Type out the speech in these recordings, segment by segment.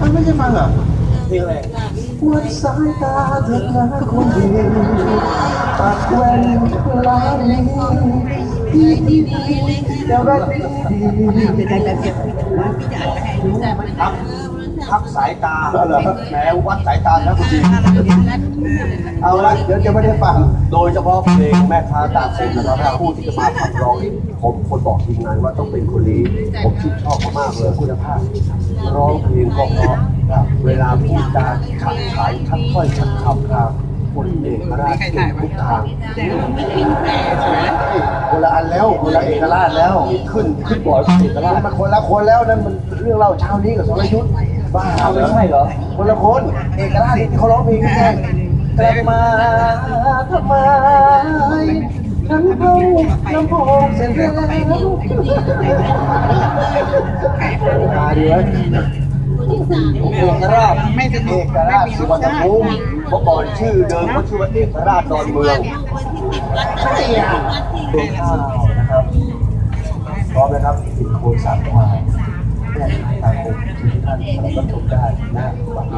มันไม่ใช่ฟังเหรอเพลงอะไรวัดสายตาเธอนะคนดีปักแว่นลายนี้ดีดีดีแต่แว่นดีพักพักสายตาเหรอแหมวัดสายตาแล้วคุณดี เอาละเดี๋ยวจะไม่ได้ฟัง โดยเฉพาะเพลงแม่ค้าตามเส้นนะครับผู้ที่จะมาขับร้องนี่ผมคนบอกทีมงานว่าต้องเป็นคนนี้ผมชื่นชอบมากเลยคุณภาพร้องเพลงก็เพราะเวลาพูดจาขัดขายชัดถ้อยชัดคำครับคนเอกราชเก่งทุกทางคนละอันแล้วคนละเอกราชแล้วขึ้นขึ้นบ่อยเอกราชมันคนละคนแล้วนั่นมันเรื่องเล่าเช้านี้กับสรยุทธ์บ้าเอไม่ใช่เหรอคนละคนเอกราชที่เขาร้องเพลงนี่ไง กลับมาทำไมฉันเข้าลำโพงเสร็จแล้วมาดีไหมเอกราชไม่เป็นเอกราชสุวรรณภูมิเมื่อก่อนชื่อเดิมเขาชื่อว่าเอกราชดอนเมืองใช่อะตัวข้าวนะครับพร้อมนะครับติดโคนสามควายแม่ตาคมที่ท่าน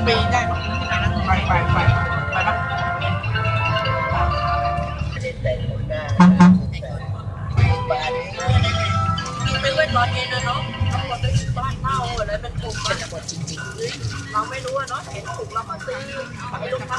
วัสดีครับไม่เว้นร้อนเย็นเลยเนาะบางคนก็อยู่บ้านเน่าอะไรเป็นกลุ่มมันเราไม่รู้อะเนาะเห็นถุงเราก็ซื้อไอ้ลูกค้า